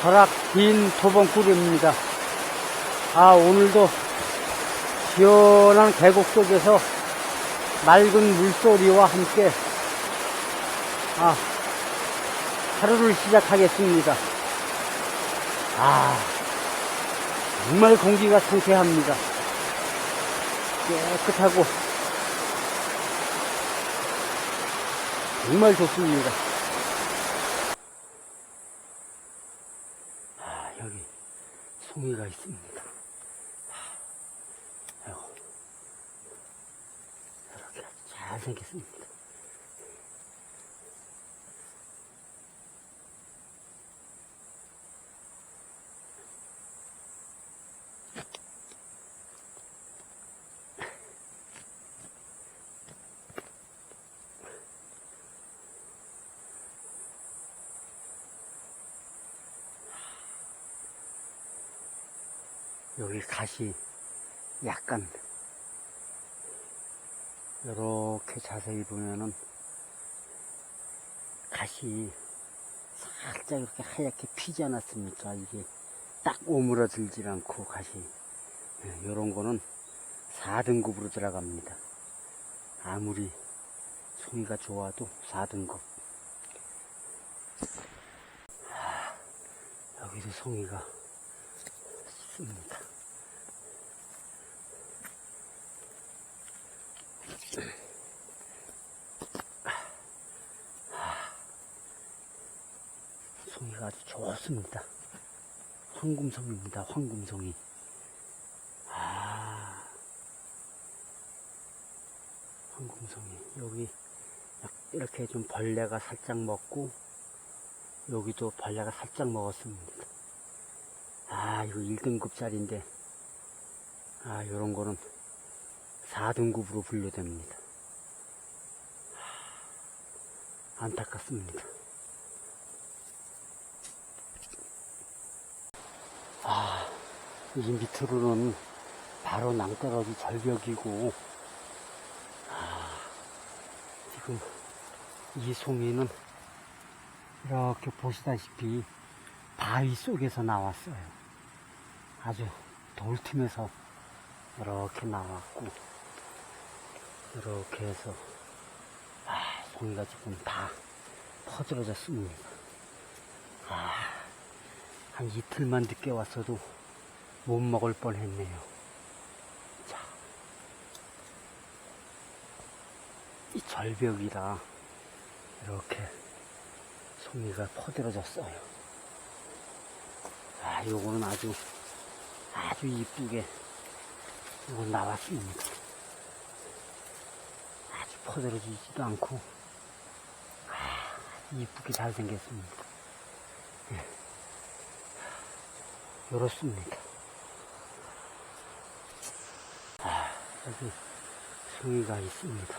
설악 긴 도봉구리입니다. 아, 오늘도 시원한 계곡 속에서 맑은 물소리와 함께 아, 하루를 시작하겠습니다. 아, 정말 공기가 상쾌합니다. 깨끗하고 정말 좋습니다. 아, 여기 송이가 있습니다. 아, 아이고, 이렇게 아주 잘 생겼습니다. 여기 갓이 약간 이렇게 자세히 보면은 갓이 살짝 이렇게 하얗게 피지 않았습니까? 이게 딱 오므라들질 않고 갓이 이런 거는 4등급으로 들어갑니다. 아무리 송이가 좋아도 4등급. 여기도 송이가 있습니다. 송이가 아주 좋습니다. 황금송입니다. 황금송이. 아, 황금송이. 여기 약- 이렇게 좀 벌레가 살짝 먹고 여기도 벌레가 살짝 먹었습니다. 아, 이거 1등급짜리인데, 아, 요런 거는 4등급으로 분류됩니다. 하, 안타깝습니다. 이 밑으로는 바로 낭떠러지 절벽이고, 아, 지금 이 송이는 이렇게 보시다시피 바위 속에서 나왔어요. 아주 돌틈에서 이렇게 나왔고, 이렇게 해서, 아, 송이가 지금 다 퍼들어졌습니다. 아, 한 이틀만 늦게 왔어도 못 먹을 뻔 했네요. 자, 이 절벽이라 이렇게 송이가 퍼들어졌어요. 아, 요거는 아주, 아주 이쁘게, 요건 나왔습니다. 아주 퍼들어지지도 않고, 아, 이쁘게 잘 생겼습니다. 예. 요렇습니다. 아, 여기 송이가 있습니다.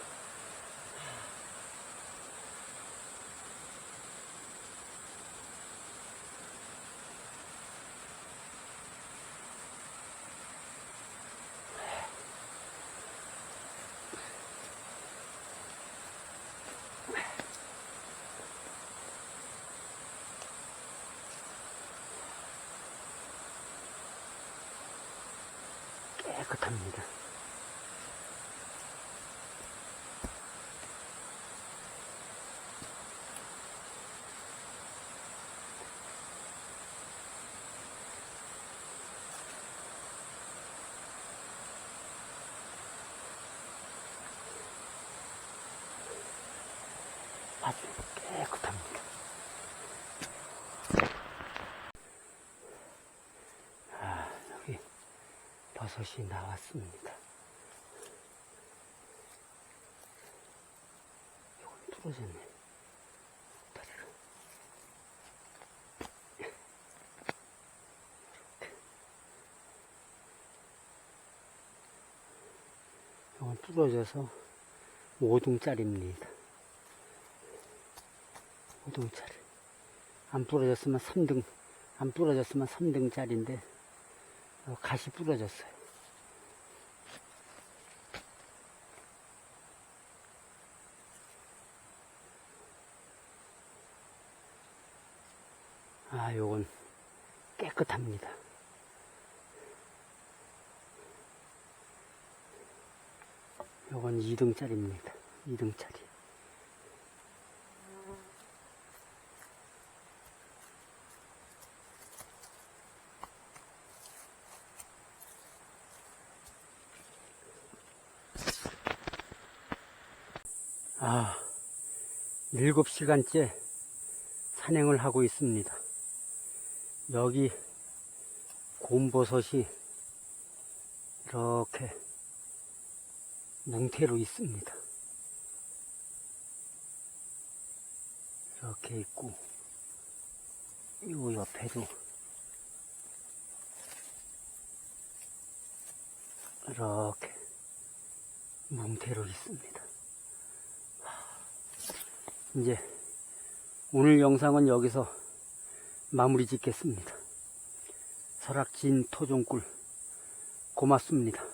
깨끗합니다. 아주 깨끗합니다. 아, 여기 버섯이 나왔습니다. 이건. 이건 부러져서 5등짜리입니다. 5등짜리. 안 부러졌으면 3등, 안 부러졌으면 3등짜리인데, 어, 갓이 부러졌어요. 아, 요건 깨끗합니다. 요건 2등짜리입니다. 2등짜리. 아, 7시간째 산행을 하고 있습니다. 여기 곰버섯이 이렇게 뭉태로 있습니다. 이렇게 있고, 요 옆에도 이렇게 뭉태로 있습니다. 이제 오늘 영상은 여기서 마무리 짓겠습니다. 설악진 토종꿀 고맙습니다.